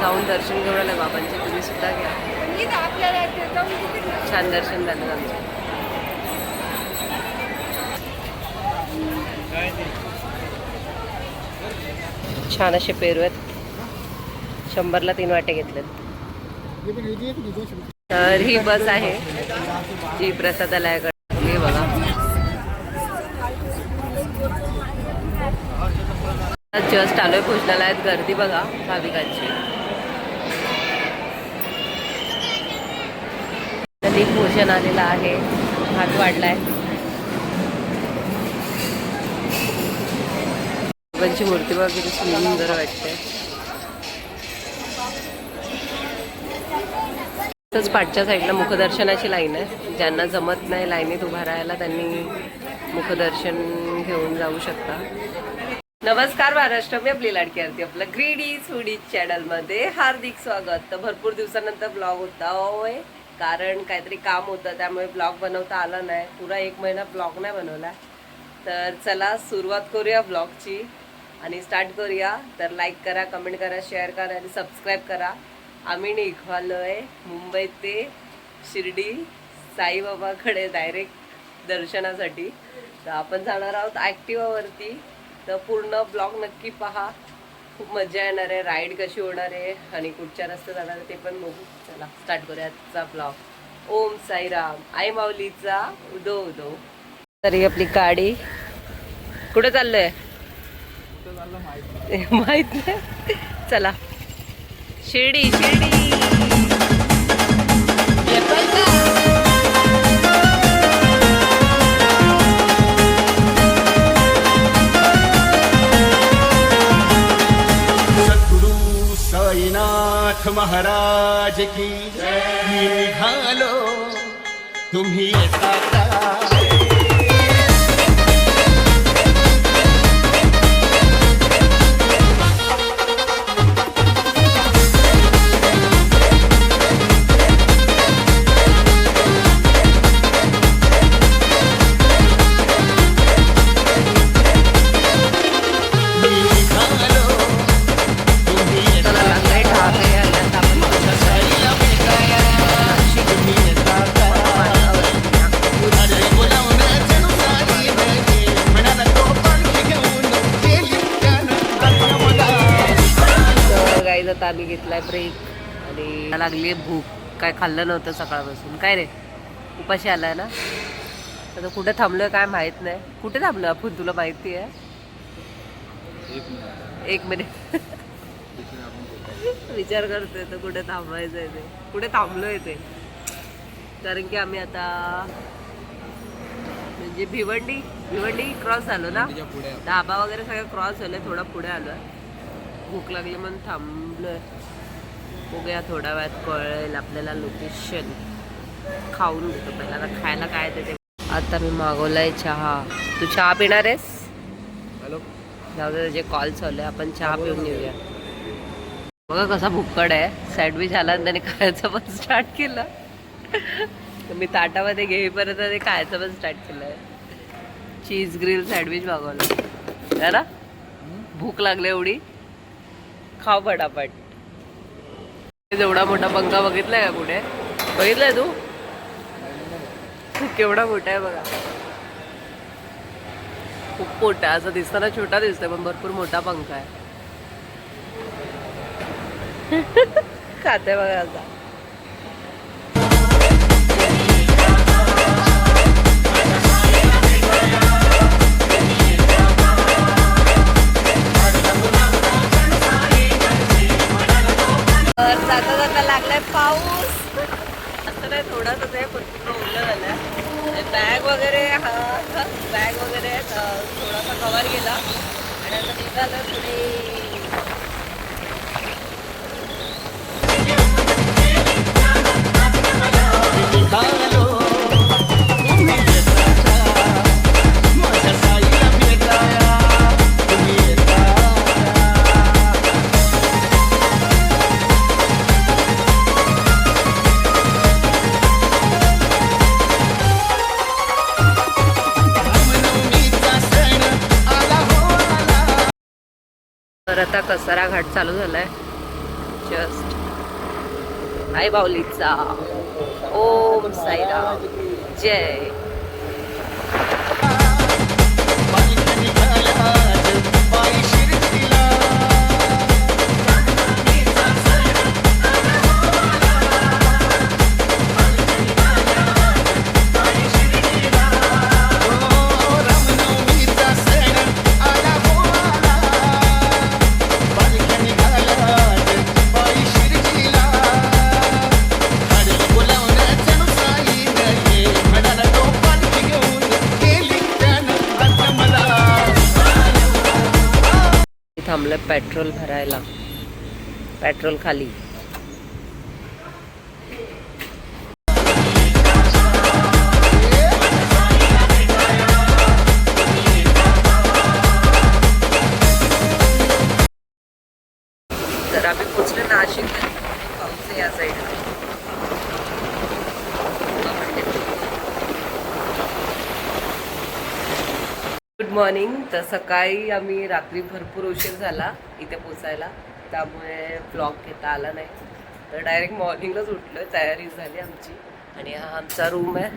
जाऊन दर्शन घेऊन आलं. बाबांचे तुम्ही सुद्धा घ्या. छान दर्शन झालं आमचं. छान असे पेरू आहेत शंभरला तीन वाटे घेतलेत. तर ही बस आहे. जी प्रसादालयाकडे हे बघा. जस्ट आलोय भोजनालयात गर्दी बघा भाविकांची. त्यांनी भोजन आलेलं आहे. हात वाढलाय. बाबांची मूर्ती किती सुंदर वाटते तसंच पाठच्या साईडला मुखदर्शनाची लाईन आहे. ज्यांना जमत नाही लाईनीत उभा राहायला त्यांनी मुखदर्शन घेऊन जाऊ शकता. नमस्कार महाराष्ट्र मी आपली लाडकी आरती. आपलं ग्रीडी फूडी चॅनलमध्ये हार्दिक स्वागत. तर भरपूर दिवसानंतर ब्लॉग होता. होय. कारण काहीतरी काम होतं त्यामुळे ब्लॉग बनवता आला नाही. पुरा एक महिना ब्लॉग नाही बनवला. तर चला सुरुवात करूया ब्लॉगची आणि स्टार्ट करूया. तर लाईक करा कमेंट करा शेअर करा आणि सबस्क्राईब करा. आम्ही निघालोय मुंबई ते शिर्डी साईबाबाकडे डायरेक्ट दर्शनासाठी. तर आपण जाणार आहोत ॲक्टिवावरती तर पूर्ण ब्लॉग नक्की पहा. खूप मजा येणार आहे राईड कशी होणार आहे आणि कुठच्या रस्ते जाणार आहे ते पण बघू. चला स्टार्ट करूया आजचा ब्लॉग ओम साईराम आई माऊलीचा उदो उदो. तरी आपली गाडी कुठे चाललोय? माहीत नाही. चला. शिर्डी शिर्डी. महाराज की निघालो. तुम्ही येता घेतलाय ब्रेक आणि लागली भूक. काय खाल्लं नव्हतं सकाळपासून. काय रे? उपाशी आलाय ना? आता कुठे थांबलोय काय माहीत नाही. कुठे थांबलो आपण तुला माहिती आहे? एक मिनिट. विचार करतोय तर कुठे थांबायचं आहे ते. कुठे थांबलोय ते. कारण की आम्ही आता म्हणजे भिवंडी भिवंडी क्रॉस झालो ना? ढाबा वगैरे सगळं क्रॉस झालं थोडा पुढे आलोय. भूक लागली म्हणून थांबलोय. बघूया थोड्या वेळात कळेल आपल्याला लोकेशन खाऊन घेतो पहिला. आता खायला काय ते आता मी मागवलाय चहा. तू चहा पिणार आहेस? हॅलो? जाऊ दे जे कॉल चालू आहे आपण चहा पिऊन येऊया बघा कसा भुक्कड आहे. सँडविच आला आणि त्याने खायचं पण स्टार्ट केलं. मी ताटामध्ये घेईपर्यंत ते खायचं पण स्टार्ट केलं आहे चीज ग्रिल सँडविच मागवलं. है ना? भूक लागली एवढी. खाव पटापट. एवढा मोठा पंखा बघितलाय का कुठे बघितलाय तू? केवढा मोठा आहे बघा. खूप मोठा असं दिसताना छोटा दिसतोय पण भरपूर मोठा पंखा आहे. खाते बघा असा तर जाता जाता लागलाय पाऊस. असं नाही आहे पण पूर्ण ओलं झालंय बॅग वगैरे हा बॅग वगैरे थोडासा कवर गेला आणि आता निघालं थोडी निघालो. कसारा घाट चालू झालाय. जस्ट आई बाऊलीचा ओम साईराम. जय. थांबलं पेट्रोल भरायला. पेट्रोल खाली. तर आम्ही पोचलो नाशिक. पाऊस या साईडला गुड मॉर्निंग तर सकाळी आम्ही रात्री भरपूर उशीर झाला इथे पोचायला. त्यामुळे ब्लॉग घेता आला नाही. तर डायरेक्ट मॉर्निंगलाच उठलो तयारी झाली आमची. आणि हा आमचा रूम आहे.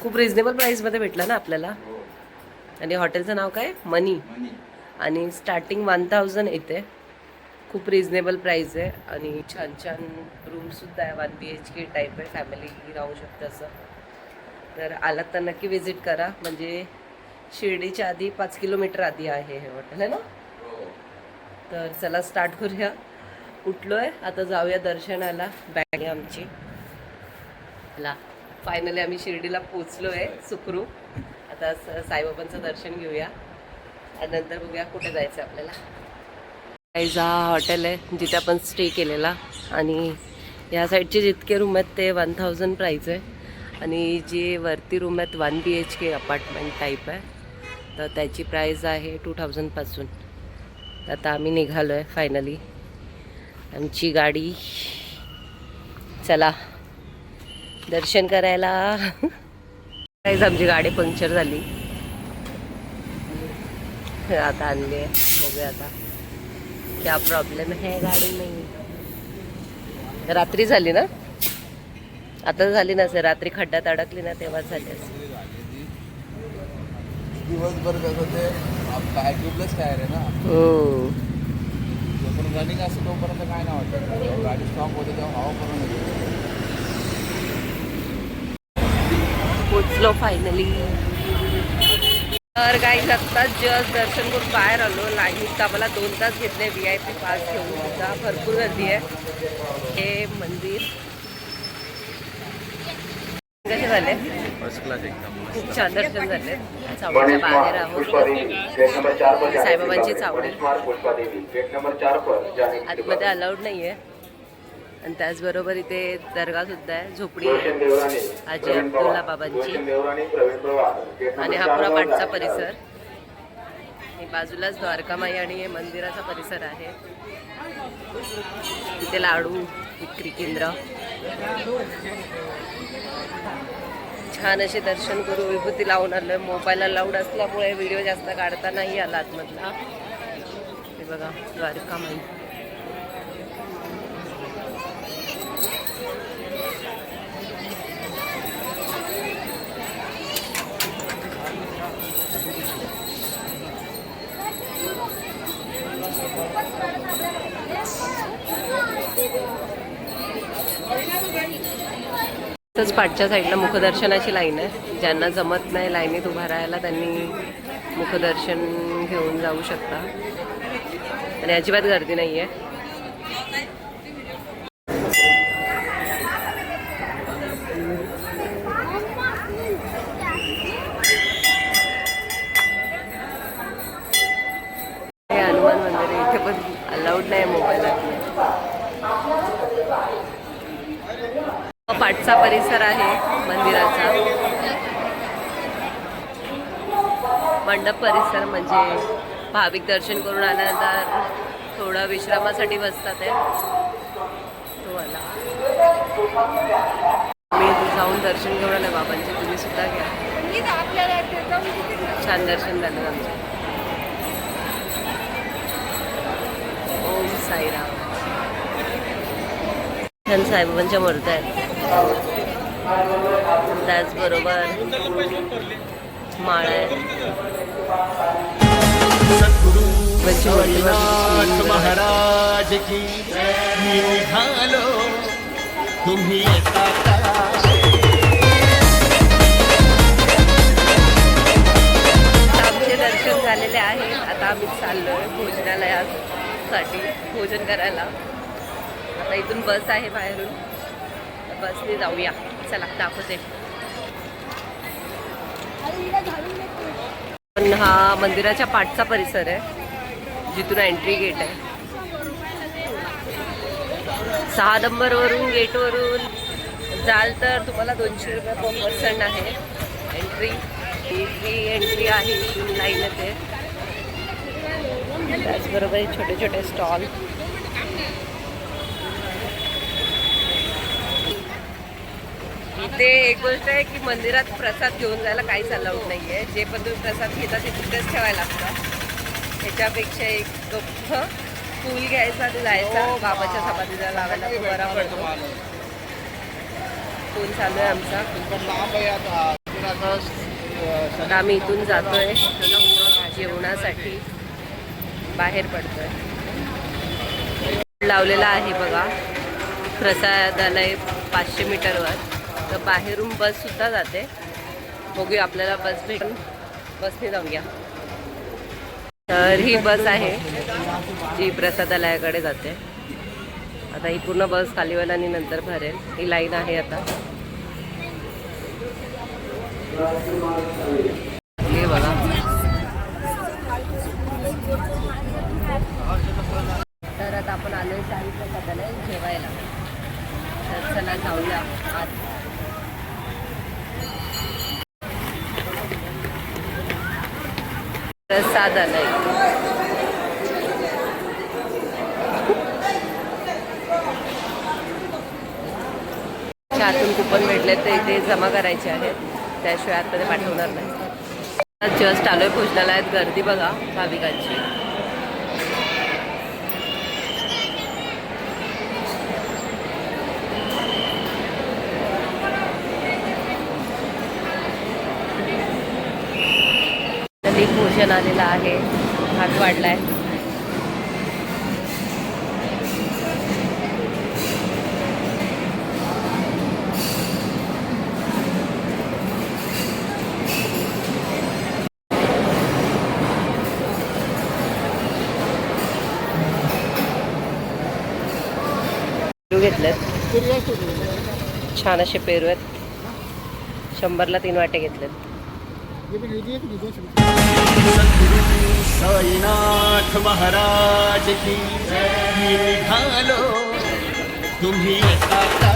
खूप रिजनेबल प्राईसमध्ये भेटला ना आपल्याला. आणि हॉटेलचं नाव काय? मनी. आणि स्टार्टिंग वन थाउजंड येते खूप रिजनेबल प्राईस आहे. आणि छान छान रूमसुद्धा आहे. One B H K type आहे. फॅमिली राहू शकते असं. तर आलात तर नक्की विजिट करा. म्हणजे शिर्डीच्या आधी पाच किलोमीटर आधी आहे हे हॉटेल आहे ना? तर चला स्टार्ट करूया. उठलोय. आता जाऊया दर्शनाला. बॅग आहे आमची. ला फायनली आम्ही शिर्डीला पोचलो आहे सुखरूप. आता साईबाबांचं दर्शन घेऊया. आणि नंतर बघूया कुठे जायचं आपल्याला. गाईज हा हॉटेल आहे जिथे आपण स्टे केलेला. आणि या साईडचे जितके रूम आहेत ते वन थाउजंड प्राईस आहे. आणि जे वरती रूम आहेत one B H K apartment type आहे. तर त्याची प्राईज आहे टू थाउजंडपासून तर आता आम्ही निघालो आहे फायनली आमची गाडी. चला. दर्शन करायला. प्राईज आमची गाडी पंक्चर झाली. आता आणली. आहे बघूया आता. क्या प्रॉब्लेम आहे गाडी नाही रात्री झाली ना? आता झाली ना सर. रात्री खड्ड्यात अडकली ना तेव्हाच झाली असं दिवसभर कसं ते काय ट्यूबलेस टायर आहे ना. जोपर्यंत रनिंग असतं तोपर्यंत काय नाही वाटत. गाडी स्टॉप होते तेव्हा हवा करून येते. पोचलो फायनली तर काही आत्ताच जस्ट दर्शन करून बाहेर आलो. लाईनीत आम्हाला दोन तास घेतले. व्ही आय पी पास घेऊन. सुद्धा भरपूर गर्दी आहे. हे मंदिर. कसे झाले? फर्स्ट क्लास एकदम खूप छान दर्शन झाले. चावडीच्या बाहेर आहोत. साईबाबांची चावडी. आतमध्ये अलाउड नाही आहे आणि त्याचबरोबर इथे दर्गा सुद्धा आहे झोपडी आहे. आजी अब्दुल्ला बाबांची. आणि हा पुरा पाटचा परिसर. बाजूलाच द्वारकामाई आणि हे मंदिराचा परिसर आहे. इथे लाडू विक्री केंद्र. छान असे दर्शन करू विभूती लावून आलं. मोबाईलला लाऊड असल्यामुळे व्हिडिओ जास्त काढता नाही आला आतमधला. हे बघा द्वारका मय तसंच पाठच्या साईडला मुखदर्शनाची लाईन आहे. ज्यांना जमत नाही लाईनीत उभा राहायला त्यांनी मुखदर्शन घेऊन जाऊ शकता. आणि अजिबात गर्दी नाही आहे हनुमान मंदिर आहे. इथे पण अलाउड नाही मोबाईल पाठचा परिसर आहे मंदिराचा. मंडप परिसर म्हणजे भाविक दर्शन करून आल्यानंतर थोडा विश्रामासाठी बसतात आहे तो आला. मी जाऊन दर्शन घेऊन आलं बाबांचे. तुम्ही सुद्धा घ्या. छान दर्शन झालं आमचं. ओम साईराम. छान साईबाबांच्या मूर्त्या आहेत. त्याचबरोबर माळा. आहे महाराज की निघालो. तुम्ही आमचे दर्शन झालेले आहे. आता आम्ही चाललोय भोजनालयासाठी भोजन करायला. आता इथून बस आहे बाहेरून. बसने जाऊया. चला दाखवते. पण हा मंदिराच्या पाठचा परिसर आहे जिथून एंट्री गेट आहे. सहा नंबरवरून गेटवरून जाल तर तुम्हाला दोनशे रुपये पर पर्सन आहे. एंट्री ही एंट्री आहे इथून लाईन येते त्याचबरोबर छोटे छोटे स्टॉल इथे एक गोष्ट आहे की मंदिरात प्रसाद घेऊन जायला काहीच अलाउड नाही आहे जे पण तुम्ही प्रसाद घेता ते तिथेच ठेवायला लागतं. ह्याच्यापेक्षा एक गप्प फूल घ्यायचा जायचा. बाबाच्या समाधीला लावायला तो बरा पडतो फूल चालू आहे आमचा. आम्ही इथून जातोय. जेवणासाठी बाहेर पडतोय. लावलेला आहे बघा. प्रसादालय पाचशे मीटरवर. तर बाहेरून बस सुद्धा जाते. बघूया आपल्याला बस भेटून. बसने जाऊया. तर ही बस आहे जी प्रसादालयाकडे जाते. आता ही पूर्ण बस खाली होईल आणि नंतर भरेल. ही लाईन आहे आता. बघा. तर आता आपण आलोय साई प्रसादालय जेवायला. तर चला जाऊया आत प्रसादालय आतून कुपन भेटले तर इथे जमा करायचे आहेत. त्याशिवाय आतमध्ये पाठवणार नाही. जस्ट आलोय भोजनालयात गर्दी बघा भाविकांची. भोजन आलेलं आहे. भात वाढलाय. पेरू घेतलेत. छान असे पेरू आहेत. शंभरला तीन वाटे घेतलेत. सद्गुरु साईनाथ महाराज की मी निघालो. तुम्ही आता